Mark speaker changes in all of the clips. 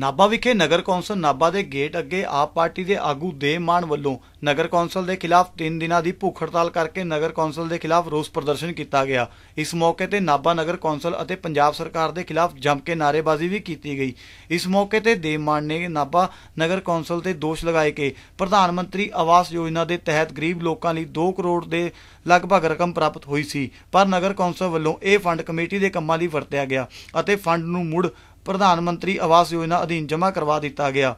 Speaker 1: ਨਾਭਾ ਵਿਖੇ ਨਗਰ ਕੌਂਸਲ ਨਾਭਾ ਦੇ ਗੇਟ ਅੱਗੇ ਆਪ ਪਾਰਟੀ ਦੇ ਆਗੂ ਦੇਵ ਮਾਨ ਵੱਲੋਂ ਨਗਰ ਕੌਂਸਲ ਦੇ ਖਿਲਾਫ 3 ਦਿਨਾਂ ਦੀ ਭੁੱਖ ਹੜਤਾਲ ਕਰਕੇ ਨਗਰ ਕੌਂਸਲ ਦੇ ਖਿਲਾਫ ਰੋਸ ਪ੍ਰਦਰਸ਼ਨ ਕੀਤਾ ਗਿਆ। ਇਸ ਮੌਕੇ ਤੇ ਨਾਭਾ ਨਗਰ ਕੌਂਸਲ ਅਤੇ ਪੰਜਾਬ ਸਰਕਾਰ ਦੇ ਖਿਲਾਫ ਜੰਮ ਕੇ ਨਾਅਰੇਬਾਜ਼ੀ ਵੀ ਕੀਤੀ ਗਈ। ਇਸ ਮੌਕੇ ਤੇ ਦੇਵ ਮਾਨ ਨੇ ਨਾਭਾ ਨਗਰ ਕੌਂਸਲ ਤੇ ਦੋਸ਼ ਲਗਾਏ ਕਿ ਪ੍ਰਧਾਨ ਮੰਤਰੀ ਆਵਾਸ ਯੋਜਨਾ ਦੇ ਤਹਿਤ ਗਰੀਬ ਲੋਕਾਂ ਲਈ 2 ਕਰੋੜ ਦੇ ਲਗਭਗ ਰਕਮ ਪ੍ਰਾਪਤ ਹੋਈ ਸੀ, ਪਰ ਨਗਰ ਕੌਂਸਲ ਵੱਲੋਂ ਇਹ ਫੰਡ ਕਮੇਟੀ ਦੇ ਕੰਮਾਂ ਲਈ ਵਰਤਿਆ ਗਿਆ ਅਤੇ ਫੰਡ ਨੂੰ ਮੁੜ ਪ੍ਰਧਾਨ ਮੰਤਰੀ ਆਵਾਸ ਯੋਜਨਾ ਅਧੀਨ ਜਮ੍ਹਾਂ ਕਰਵਾ ਦਿੱਤਾ ਗਿਆ।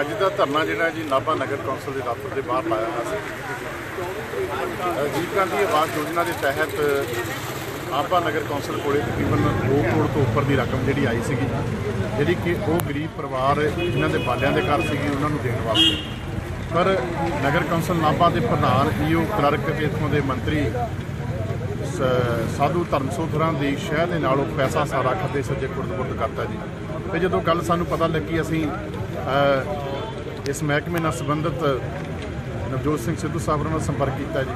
Speaker 2: ਅੱਜ ਦਾ ਧਰਨਾ ਜਿਹੜਾ ਜੀ ਨਾਭਾ ਨਗਰ ਕੌਂਸਲ ਦੇ ਦਫ਼ਤਰ ਦੇ ਬਾਹਰ ਲਾਇਆ ਹੋਇਆ ਸੀ। ਰਾਜੀਵ ਗਾਂਧੀ ਆਵਾਸ ਯੋਜਨਾ ਦੇ ਤਹਿਤ ਨਾਭਾ ਨਗਰ ਕੌਂਸਲ ਕੋਲੇ ਤਕਰੀਬਨ 2 ਕਰੋੜ ਤੋਂ ਉੱਪਰ ਦੀ ਰਕਮ ਜਿਹੜੀ ਆਈ ਸੀਗੀ, ਜਿਹੜੀ ਕਿ ਉਹ ਗਰੀਬ ਪਰਿਵਾਰ ਜਿਨ੍ਹਾਂ ਦੇ ਬਾਲਿਆਂ ਦੇ ਘਰ ਸੀਗੀ, ਉਹਨਾਂ ਨੂੰ ਦੇਣ ਵਾਸਤੇ। ਪਰ ਨਗਰ ਕੌਂਸਲ ਨਾਭਾ ਦੇ ਪ੍ਰਧਾਨ ਈਓ ਕਲਰਕ ਤੇ ਇਥੋਂ ਦੇ ਮੰਤਰੀ ਸ- ਸਾਧੂ ਧਰਮਸੋਧਰਾਂ ਦੀ ਸ਼ਹਿ ਦੇ ਨਾਲ ਉਹ ਪੈਸਾ ਸਾਰਾ ਖੱਬੇ ਸੱਜੇ ਕੁਰਦ-ਕੁਰਦ ਕਰਤਾ ਜੀ। ਤੇ ਜਦੋਂ ਗੱਲ ਸਾਨੂੰ ਪਤਾ ਲੱਗੀ, ਅਸੀਂ ਇਸ ਮਹਿਕਮੇ ਨਾਲ ਸੰਬੰਧਿਤ ਨਵਜੋਤ ਸਿੰਘ ਸਿੱਧੂ ਸਾਹਿਬ ਨਾਲ ਸੰਪਰਕ ਕੀਤਾ ਜੀ।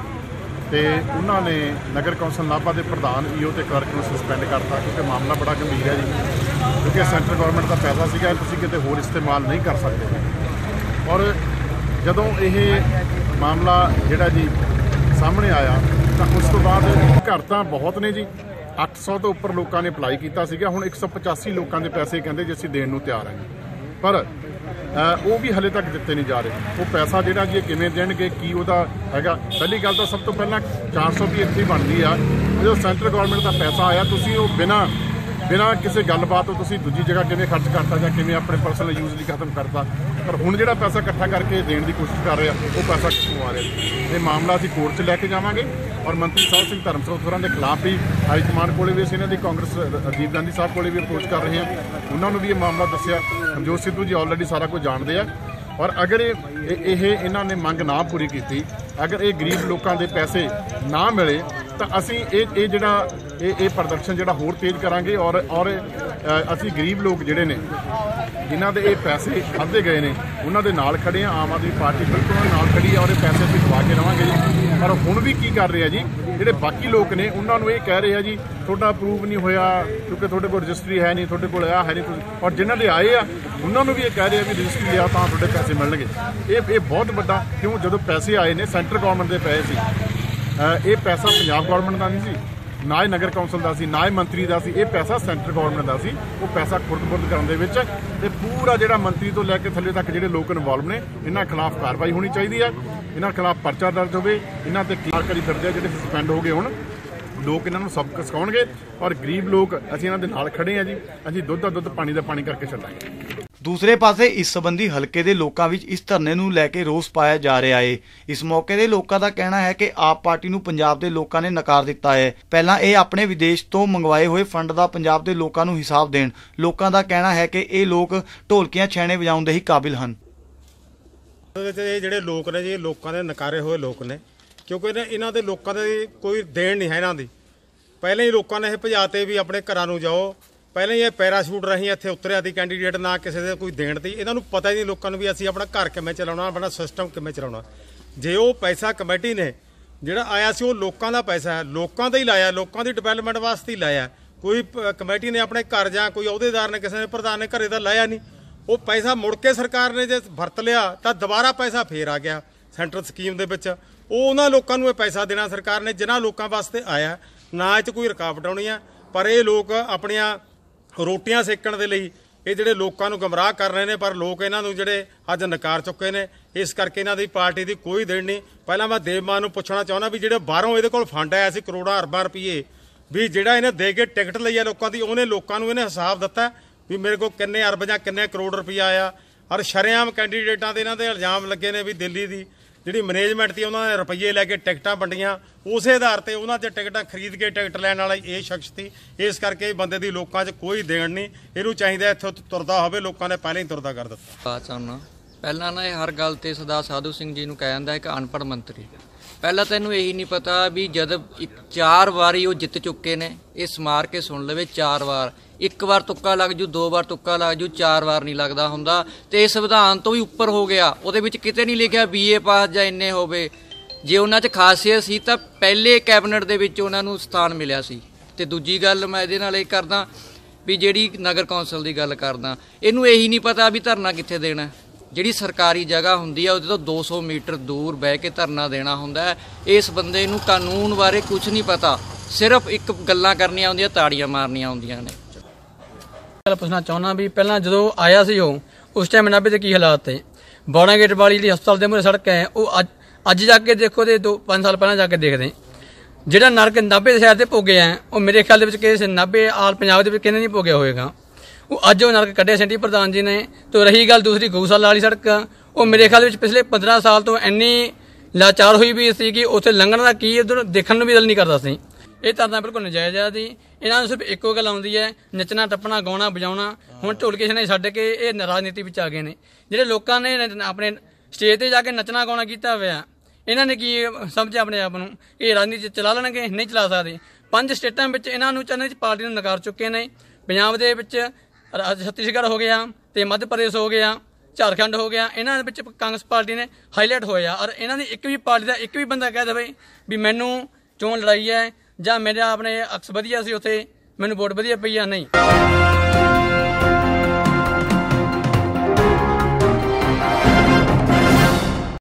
Speaker 2: ਤੇ ਉਹਨਾਂ ਨੇ ਨਗਰ ਕੌਂਸਲ ਨਾਭਾ ਦੇ ਪ੍ਰਧਾਨ ਈਓ ਤੇ ਕਲਰਕ ਨੂੰ ਸਸਪੈਂਡ ਕਰਤਾ ਕਿਉਂਕਿ ਮਾਮਲਾ ਬੜਾ ਗੰਭੀਰ ਹੈ ਜੀ। ਕਿਉਂਕਿ ਸੈਂਟਰ ਗਵਰਨਮੈਂਟ ਦਾ ਪੈਸਾ ਸੀਗਾ, ਤੁਸੀਂ ਕਿਤੇ ਹੋਰ ਇਸਤੇਮਾਲ ਨਹੀਂ ਕਰ ਸਕਦੇ। ਔਰ ਜਦੋਂ ਇਹ ਮਾਮਲਾ ਜਿਹੜਾ ਜੀ ਸਾਹਮਣੇ ਆਇਆ ਤਾਂ ਉਸ ਤੋਂ ਬਾਅਦ ਘਰ ਤਾਂ ਬਹੁਤ ਨੇ ਜੀ। 800 ਤੋਂ ਉੱਪਰ ਲੋਕਾਂ ਨੇ ਅਪਲਾਈ ਕੀਤਾ ਸੀਗਾ। ਹੁਣ 185 ਲੋਕਾਂ ਦੇ ਪੈਸੇ ਕਹਿੰਦੇ ਜੇ ਅਸੀਂ ਦੇਣ ਨੂੰ ਤਿਆਰ ਹਾਂ ਜੀ। ਪਰ ਉਹ ਵੀ ਹਲੇ ਤੱਕ ਦਿੱਤੇ ਨਹੀਂ ਜਾ ਰਹੇ। ਉਹ ਪੈਸਾ ਜਿਹੜਾ ਜੀ ਇਹ ਕਿਵੇਂ ਦੇਣਗੇ, ਕੀ ਉਹਦਾ ਹੈਗਾ? ਪਹਿਲੀ ਗੱਲ ਤਾਂ ਸਭ ਤੋਂ ਪਹਿਲਾਂ 400 ਵੀ ਇੱਥੇ ਬਣਦੀ ਆ। ਜਦੋਂ ਸੈਂਟਰ ਗਵਰਨਮੈਂਟ ਦਾ ਪੈਸਾ ਆਇਆ, ਤੁਸੀਂ ਉਹ ਬਿਨਾਂ ਬਿਨਾਂ ਕਿਸੇ ਗੱਲਬਾਤ ਤੋਂ ਤੁਸੀਂ ਦੂਜੀ ਜਗ੍ਹਾ ਕਿਵੇਂ ਖਰਚ ਕਰਤਾ ਜਾਂ ਕਿਵੇਂ ਆਪਣੇ ਪਰਸਨਲ ਯੂਜ਼ ਲਈ ਖਤਮ ਕਰਤਾ? ਪਰ ਹੁਣ ਜਿਹੜਾ ਪੈਸਾ ਇਕੱਠਾ ਕਰਕੇ ਦੇਣ ਦੀ ਕੋਸ਼ਿਸ਼ ਕਰ ਰਿਹਾ ਉਹ ਪੈਸਾ ਕਿੱਥੋਂ ਆ ਰਿਹਾ ਇਹ ਮਾਮਲਾ ਅਸੀਂ ਕੋਰਟ 'ਚ ਲੈ ਕੇ ਜਾਵਾਂਗੇ। ਔਰ ਮੰਤਰੀ ਸਾਹਿਬ ਸਿੰਘ ਧਰਮਸੋਤ ਹੋਰਾਂ ਦੇ ਖਿਲਾਫ ਵੀ ਹਾਈ ਕਮਾਂਡ ਕੋਲੇ ਵੀ ਅਸੀਂ ਇਹਨਾਂ ਦੀ ਕਾਂਗਰਸ ਰਾਜੀਵ ਗਾਂਧੀ ਸਾਹਿਬ ਕੋਲੇ ਵੀ ਅਪਰੋਚ ਕਰ ਰਹੇ ਹਾਂ। ਉਹਨਾਂ ਨੂੰ ਵੀ ਇਹ ਮਾਮਲਾ ਦੱਸਿਆ। ਮਨਜੋਤ ਸਿੱਧੂ ਜੀ ਆਲਰੇਡੀ ਸਾਰਾ ਕੁਝ ਜਾਣਦੇ ਆ। ਔਰ ਅਗਰ ਇਹ ਇਹਨਾਂ ਨੇ ਮੰਗ ਨਾ ਪੂਰੀ ਕੀਤੀ, ਅਗਰ ਇਹ ਗਰੀਬ ਲੋਕਾਂ ਦੇ ਪੈਸੇ ਨਾ ਮਿਲੇ ਤਾਂ ਅਸੀਂ ਇਹ ਇਹ ਜਿਹੜਾ ਇਹ ਇਹ ਪ੍ਰਦਰਸ਼ਨ ਜਿਹੜਾ ਹੋਰ ਤੇਜ਼ ਕਰਾਂਗੇ ਔਰ ਔਰ ਅਸੀਂ ਗਰੀਬ ਲੋਕ ਜਿਹੜੇ ਨੇ, ਜਿਨ੍ਹਾਂ ਦੇ ਇਹ ਪੈਸੇ ਖਾਦੇ ਗਏ ਨੇ, ਉਹਨਾਂ ਦੇ ਨਾਲ ਖੜੇ ਆ ਆਮ ਆਦਮੀ ਪਾਰਟੀ ਬਿਲਕੁਲ ਉਹਨਾਂ ਨਾਲ ਖੜੀ ਆ ਔਰ ਇਹ ਪੈਸੇ ਅਸੀਂ ਦਵਾ ਕੇ ਰਵਾਂਗੇ ਜੀ। ਪਰ ਹੁਣ ਵੀ ਕੀ ਕਰ ਰਹੇ ਆ ਜੀ? ਜਿਹੜੇ ਬਾਕੀ ਲੋਕ ਨੇ, ਉਹਨਾਂ ਨੂੰ ਇਹ ਕਹਿ ਰਹੇ ਆ ਜੀ, ਤੁਹਾਡਾ ਅਪਰੂਵ ਨਹੀਂ ਹੋਇਆ, ਕਿਉਂਕਿ ਤੁਹਾਡੇ ਕੋਲ ਰਜਿਸਟਰੀ ਹੈ ਨਹੀਂ, ਤੁਹਾਡੇ ਕੋਲ ਆ ਹੈ ਨਹੀਂ ਔਰ ਜਿਨ੍ਹਾਂ ਦੇ ਆਏ ਆ, ਉਹਨਾਂ ਨੂੰ ਵੀ ਇਹ ਕਹਿ ਰਹੇ ਆ ਵੀ ਰਜਿਸਟਰੀ ਲਿਆ ਤਾਂ ਤੁਹਾਡੇ ਪੈਸੇ ਮਿਲਣਗੇ। ਇਹ ਇਹ ਬਹੁਤ ਵੱਡਾ, ਕਿਉਂ? ਜਦੋਂ ਪੈਸੇ ਆਏ ਨੇ, ਸੈਂਟਰ ਗਵਰਨਮੈਂਟ ਦੇ ਪਏ ਸੀ। ਇਹ ਪੈਸਾ ਪੰਜਾਬ ਗਵਰਨਮੈਂਟ ਦਾ ਨਹੀਂ ਸੀ, ਨਾ ਹੀ ਨਗਰ ਕੌਂਸਲ ਦਾ ਸੀ, ਨਾ ਹੀ ਮੰਤਰੀ ਦਾ ਸੀ, ਇਹ ਪੈਸਾ ਸੈਂਟਰ ਗਵਰਨਮੈਂਟ ਦਾ ਸੀ। ਉਹ ਪੈਸਾ ਖੁਰਦ-ਬੁਰਦ ਕਰਨ ਦੇ ਵਿੱਚ ਤੇ ਪੂਰਾ ਜਿਹੜਾ ਮੰਤਰੀ ਤੋਂ ਲੈ ਕੇ ਥੱਲੇ ਤੱਕ ਜਿਹੜੇ ਲੋਕ ਇਨਵੋਲਵ ਨੇ, ਇਹਨਾਂ ਖਿਲਾਫ ਕਾਰਵਾਈ ਹੋਣੀ ਚਾਹੀਦੀ ਹੈ। ਇਹਨਾਂ ਖਿਲਾਫ ਪਰਚਾ ਦਰਜ ਹੋਵੇ, ਇਹਨਾਂ ਤੇ ਕਾਰਵਾਈ ਦਰਜ ਆ ਜਿਹੜੇ ਸਸਪੈਂਡ ਹੋ ਗਏ ਹੁਣ। ਲੋਕ ਇਹਨਾਂ ਨੂੰ ਸਬਕ ਸਿਖਾਉਣਗੇ ਔਰ ਗਰੀਬ ਲੋਕ, ਅਸੀਂ ਇਹਨਾਂ ਦੇ ਨਾਲ ਖੜੇ ਆ ਜੀ। ਅਸੀਂ ਦੁੱਧ ਦਾ ਦੁੱਧ, ਪਾਣੀ ਦਾ ਪਾਣੀ ਕਰਕੇ ਛੱਡਾਂਗੇ
Speaker 1: ਦੂਸਰੇ ਪਾਸੇ ਇਸ ਸੰਬੰਧੀ ਹਲਕੇ ਦੇ ਲੋਕਾਂ ਵਿੱਚ ਇਸ ਧਰਨੇ ਨੂੰ ਲੈ ਕੇ ਰੋਸ ਪਾਇਆ ਜਾ ਰਿਹਾ ਏ। ਇਸ ਮੌਕੇ ਦੇ ਲੋਕਾਂ ਦਾ ਕਹਿਣਾ ਹੈ ਕਿ ਆਪ ਪਾਰਟੀ ਨੂੰ ਪੰਜਾਬ ਦੇ ਲੋਕਾਂ ਨੇ ਨਕਾਰ ਦਿੱਤਾ ਹੈ ਪਹਿਲਾਂ ਇਹ ਆਪਣੇ ਵਿਦੇਸ਼ ਤੋਂ ਮੰਗਵਾਏ ਹੋਏ ਫੰਡ ਦਾ ਪੰਜਾਬ ਦੇ ਲੋਕਾਂ ਨੂੰ ਹਿਸਾਬ ਦੇਣ। ਲੋਕਾਂ ਦਾ ਕਹਿਣਾ ਹੈ ਕਿ ਇਹ ਲੋਕ ਢੋਲਕੀਆਂ ਛੈਣੇ ਵਜਾਉਣ ਦੇ ਹੀ ਕਾਬਿਲ ਹਨ।
Speaker 3: ਇਹ ਜਿਹੜੇ ਲੋਕ ਨੇ ਜੀ ਲੋਕਾਂ ਦੇ ਨਕਾਰੇ ਹੋਏ ਲੋਕ ਨੇ। ਕਿਉਂਕਿ ਇਹਨਾਂ- ਇਹਨਾਂ ਦੇ ਲੋਕਾਂ ਦੇ ਕੋਈ ਦੇਣ ਨਹੀਂ ਹੈ ਇਹਨਾਂ ਦੀ। ਪਹਿਲਾਂ ਹੀ ਲੋਕਾਂ ਨੇ ਇਹ ਭਜਾਤੇ ਵੀ ਆਪਣੇ ਘਰਾਂ ਨੂੰ ਜਾਓ ਪਹਿਲਾਂ ਹੀ ਇਹ ਪੈਰਾਸ਼ੂਟ ਰਹੀ ਇੱਥੇ ਉਤਰਿਆ ਦੀ ਕੈਂਡੀਡੇਟ ਨਾ ਕਿਸੇ ਦੇ ਕੋਈ ਦੇਣ ਦੀ ਇਹਨਾਂ ਨੂੰ ਪਤਾ ਹੀ ਨਹੀਂ ਲੋਕਾਂ ਨੂੰ ਵੀ ਅਸੀਂ ਆਪਣਾ ਘਰ ਕਿਵੇਂ ਚਲਾਉਣਾ, ਆਪਣਾ ਸਿਸਟਮ ਕਿਵੇਂ ਚਲਾਉਣਾ। ਜੇ ਉਹ ਪੈਸਾ ਕਮੇਟੀ ਨੇ, ਜਿਹੜਾ ਆਇਆ ਸੀ ਉਹ ਲੋਕਾਂ ਦਾ ਪੈਸਾ ਹੈ, ਲੋਕਾਂ ਦਾ ਹੀ ਲਾਇਆ, ਲੋਕਾਂ ਦੀ ਡਿਵੈਲਪਮੈਂਟ ਵਾਸਤੇ ਹੀ ਲਾਇਆ। ਕੋਈ ਕਮੇਟੀ ਨੇ ਆਪਣੇ ਘਰ ਜਾਂ ਕੋਈ ਅਹੁਦੇਦਾਰ ਨੇ, ਕਿਸੇ ਨੇ, ਪ੍ਰਧਾਨ ਨੇ ਘਰੇ ਦਾ ਲਾਇਆ ਨਹੀਂ। ਉਹ ਪੈਸਾ ਮੁੜ ਕੇ ਸਰਕਾਰ ਨੇ ਜੇ ਵਰਤ ਲਿਆ, ਤਾਂ ਦੁਬਾਰਾ ਪੈਸਾ ਫੇਰ ਆ ਗਿਆ ਸੈਂਟਰਲ ਸਕੀਮ ਦੇ ਵਿੱਚ। ਉਹ ਉਹਨਾਂ ਲੋਕਾਂ ਨੂੰ ਇਹ ਪੈਸਾ ਦੇਣਾ ਸਰਕਾਰ ਨੇ, ਜਿਨ੍ਹਾਂ ਲੋਕਾਂ ਵਾਸਤੇ ਆਇਆ। ਨਾ ਇਹ 'ਚ ਕੋਈ ਰੁਕਾਵਟ ਆਉਣੀ ਆ, ਪਰ ਇਹ ਲੋਕ ਆਪਣੀਆਂ ਰੋਟੀਆਂ ਸੇਕਣ ਦੇ ਲਈ ਇਹ ਜਿਹੜੇ ਲੋਕਾਂ ਨੂੰ ਗਮਰਾਹ ਕਰ ਰਹੇ ਨੇ, ਪਰ ਲੋਕ ਇਹਨਾਂ ਨੂੰ ਜਿਹੜੇ ਅੱਜ ਨਕਾਰ ਚੁੱਕੇ ਨੇ, ਇਸ ਕਰਕੇ ਇਹਨਾਂ ਦੀ ਪਾਰਟੀ ਦੀ ਕੋਈ ਦੇਣ ਨਹੀਂ। ਪਹਿਲਾਂ ਮੈਂ ਦੇਵ ਮਾਨ ਨੂੰ ਪੁੱਛਣਾ ਚਾਹੁੰਦਾ ਵੀ ਜਿਹੜੇ ਬਾਹਰੋਂ ਇਹਦੇ ਕੋਲ ਫੰਡ ਆਇਆ ਸੀ ਕਰੋੜਾਂ ਅਰਬਾਂ ਰੁਪਏ, ਵੀ ਜਿਹੜਾ ਇਹਨੇ ਦੇ ਕੇ ਟਿਕਟ ਲਈ ਆ ਲੋਕਾਂ ਦੀ, ਉਹਨੇ ਲੋਕਾਂ ਨੂੰ ਇਹਨੇ ਹਿਸਾਬ ਦਿੱਤਾ ਵੀ ਮੇਰੇ ਕੋਲ ਕਿੰਨੇ ਅਰਬ ਜਾਂ ਕਿੰਨੇ ਕਰੋੜ ਰੁਪਇਆ ਆਇਆ। ਔਰ ਸ਼ਰੇਆਮ ਕੈਂਡੀਡੇਟਾਂ ਦੇ ਇਹਨਾਂ ਦੇ ਇਲਜ਼ਾਮ ਲੱਗੇ ਨੇ ਵੀ ਦਿੱਲੀ ਦੀ ਜਿਹੜੀ ਮੈਨੇਜਮੈਂਟ ਸੀ, ਉਹਨਾਂ ਨੇ ਰੁਪਈਏ ਲੈ ਕੇ ਟਿਕਟਾਂ ਵੰਡੀਆਂ। ਉਸੇ ਆਧਾਰ ਤੇ ਉਹਨਾਂ 'ਚ ਟਿਕਟਾਂ ਖਰੀਦ ਕੇ ਟਿਕਟ ਲੈਣ ਵਾਲਾ ਇਹ ਸ਼ਖਸ ਸੀ। ਇਸ ਕਰਕੇ ਇਹ ਬੰਦੇ ਦੀ ਲੋਕਾਂ 'ਚ ਕੋਈ ਦੇਣ ਨਹੀਂ। ਇਹਨੂੰ ਚਾਹੀਦਾ ਇੱਥੋਂ ਤੁਰਦਾ ਹੋਵੇ, ਲੋਕਾਂ ਨੇ ਪਹਿਲਾਂ ਹੀ ਤੁਰਦਾ ਕਰ ਦਿੱਤਾ।
Speaker 4: ਬਾਤ ਚਾਹੁੰਦਾ ਪਹਿਲਾਂ ਨਾ ਇਹ ਹਰ ਗੱਲ ਤੇ ਸਦਾ ਸਾਧੂ ਸਿੰਘ ਜੀ ਨੂੰ ਕਹਿ ਜਾਂਦਾ, ਇੱਕ ਅਨਪੜ੍ਹ ਮੰਤਰੀ। ਪਹਿਲਾਂ ਤੈਨੂੰ ਇਹੀ ਨਹੀਂ ਪਤਾ ਵੀ ਜਦ ਇੱਕ ਚਾਰ ਵਾਰੀ ਉਹ ਜਿੱਤ ਚੁੱਕੇ ਨੇ, ਇਹ ਸਮਾਰ ਕੇ ਸੁਣ ਲਵੇ ਚਾਰ ਵਾਰ। ਇੱਕ ਵਾਰ ਤੁੱਕਾ ਲੱਗ ਜੂ, ਦੋ ਵਾਰ ਤੁੱਕਾ ਲੱਗ ਜੂ, ਚਾਰ ਵਾਰ ਨਹੀਂ ਲੱਗਦਾ ਹੁੰਦਾ। ਤੇ ਇਹ ਸੰਵਿਧਾਨ ਤੋਂ ਵੀ ਉੱਪਰ ਹੋ ਗਿਆ। ਉਹਦੇ ਵਿੱਚ ਕਿਤੇ ਨਹੀਂ ਲਿਖਿਆ ਬੀਏ ਪਾਸ ਜਾਂ ਇੰਨੇ ਹੋਵੇ। ਜੇ ਉਹਨਾਂ 'ਚ ਖਾਸੀਅਤ ਸੀ ਤਾਂ ਪਹਿਲੇ ਕੈਬਨਿਟ ਦੇ ਵਿੱਚ ਉਹਨਾਂ ਨੂੰ ਸਥਾਨ ਮਿਲਿਆ ਸੀ। ਤੇ ਦੂਜੀ ਗੱਲ ਮੈਂ ਇਹਦੇ ਨਾਲ ਇਹ ਕਰਦਾ ਵੀ ਜਿਹੜੀ ਨਗਰ ਕੌਂਸਲ ਦੀ ਗੱਲ ਕਰਦਾ, ਇਹਨੂੰ ਇਹੀ ਨਹੀਂ ਪਤਾ ਵੀ ਧਰਨਾ ਕਿੱਥੇ ਦੇਣਾ। ਜਿਹੜੀ ਸਰਕਾਰੀ ਜਗ੍ਹਾ ਹੁੰਦੀ ਆ, ਉਹਦੇ ਤੋਂ 200 ਮੀਟਰ ਦੂਰ ਬਹਿ ਕੇ ਧਰਨਾ ਦੇਣਾ ਹੁੰਦਾ ਹੈ। ਇਸ ਬੰਦੇ ਨੂੰ ਕਾਨੂੰਨ ਬਾਰੇ ਕੁਝ ਨਹੀਂ ਪਤਾ। ਸਿਰਫ ਇੱਕ ਗੱਲਾਂ ਕਰਨੀਆਂ ਹੁੰਦੀਆਂ, ਤਾੜੀਆਂ ਮਾਰਨੀਆਂ ਹੁੰਦੀਆਂ ਨੇ।
Speaker 5: ਗੱਲ ਪੁੱਛਣਾ ਚਾਹੁੰਦਾ ਵੀ ਪਹਿਲਾਂ ਜਦੋਂ ਆਇਆ ਸੀ ਉਹ, ਉਸ ਟਾਈਮ ਨਾਭੇ ਦੇ ਕੀ ਹਾਲਾਤ ਤੇ? ਬੌੜਾ ਗੇਟ ਵਾਲੀ ਜਿਹੜੀ ਹਸਪਤਾਲ ਦੇ ਮੂਹਰੇ ਸੜਕ ਹੈ, ਉਹ ਅੱਜ ਅੱਜ ਜਾ ਕੇ ਦੇਖੋ ਤੇ 2 5 ਸਾਲ ਪਹਿਲਾਂ ਜਾ ਕੇ ਦੇਖਦੇ। ਜਿਹੜਾ ਨਰਕ ਨਾਭੇ ਦੇ ਸ਼ਹਿਰ ਤੇ ਭੋਗਿਆ ਉਹ ਮੇਰੇ ਖਿਆਲ ਦੇ ਵਿੱਚ ਕਿਸੇ ਨਾਭੇ ਆਲ ਪੰਜਾਬ ਦੇ ਵਿੱਚ ਕਿਹਨੇ ਨਹੀਂ ਭੋਗਿਆ ਹੋਏਗਾ ਉਹ ਅੱਜ ਉਹ ਨਰਕ ਕੱਢਿਆ ਸੈਂਟੀ ਪ੍ਰਧਾਨ ਜੀ ਨੇ, ਤੇ ਰਹੀ ਗੱਲ ਦੂਸਰੀ ਗਊਸ਼ਾਲਾ ਵਾਲੀ ਸੜਕ। ਉਹ ਮੇਰੇ ਖਿਆਲ ਵਿੱਚ ਪਿਛਲੇ 15 ਸਾਲ ਤੋਂ ਇੰਨੀ ਲਾਚਾਰ ਹੋਈ ਵੀ ਸੀ ਕਿ ਉੱਥੇ ਲੰਘਣ ਦਾ ਕੀ ਉਧਰ ਦੇਖਣ ਨੂੰ ਵੀ ਦਿਲ ਨਹੀਂ ਕਰਦਾ ਸੀ। ਇਹ ਧਰਨਾ ਬਿਲਕੁਲ ਨਜਾਇਜ਼ ਆ ਦੀ ਇਹਨਾਂ ਨੂੰ ਸਿਰਫ ਇੱਕੋ ਗੱਲ ਆਉਂਦੀ ਹੈ, ਨੱਚਣਾ, ਟੱਪਣਾ, ਗਾਉਣਾ, ਵਜਾਉਣਾ। ਹੁਣ ਢੋਲ ਕਿਸੇ ਛੱਡ ਕੇ ਇਹ ਰਾਜਨੀਤੀ ਵਿੱਚ ਆ ਗਏ ਨੇ। ਜਿਹੜੇ ਲੋਕਾਂ ਨੇ ਆਪਣੇ ਸਟੇਜ ਤੇ ਜਾ ਕੇ ਨੱਚਣਾ, ਗਾਉਣਾ ਕੀਤਾ ਹੋਇਆ, ਇਹਨਾਂ ਨੇ ਕੀ ਸਮਝਿਆ ਆਪਣੇ ਆਪ ਨੂੰ? ਇਹ ਰਾਜਨੀਤੀ ਚਲਾ ਲੈਣਗੇ? ਨਹੀਂ ਚਲਾ ਸਕਦੇ। ਪੰਜ ਸਟੇਟਾਂ ਵਿੱਚ ਇਹਨਾਂ ਨੂੰ ਚੰਨੇ ਚ ਪਾਰਟੀ ਨੂੰ ਨਕਾਰ ਚੁੱਕੇ ਨੇ। ਪੰਜਾਬ ਦੇ ਵਿੱਚ ਛੱਤੀਸਗੜ੍ਹ ਹੋ ਗਿਆ, ਤੇ ਮੱਧ ਪ੍ਰਦੇਸ਼ ਹੋ ਗਿਆ, ਝਾਰਖੰਡ ਹੋ ਗਿਆ, ਇਹਨਾਂ ਦੇ ਵਿੱਚ ਕਾਂਗਰਸ ਪਾਰਟੀ ਨੇ ਹਾਈਲਾਈਟ ਹੋਇਆ ਔਰ ਇਹਨਾਂ ਦੀ ਇੱਕ ਵੀ ਪਾਰਟੀ ਦਾ ਇੱਕ ਵੀ ਬੰਦਾ ਕਹਿ ਦੇਵੇ ਵੀ ਮੈਨੂੰ ਚੋਣ ਲੜਾਈ ਹੈ ਜਾਂ ਮੇਰਾ ਆਪਣੇ ਅਕਸ ਵਧੀਆ ਸੀ ਉੱਥੇ, ਮੈਨੂੰ ਵੋਟ ਵਧੀਆ ਪਈ ਆ, ਨਹੀਂ।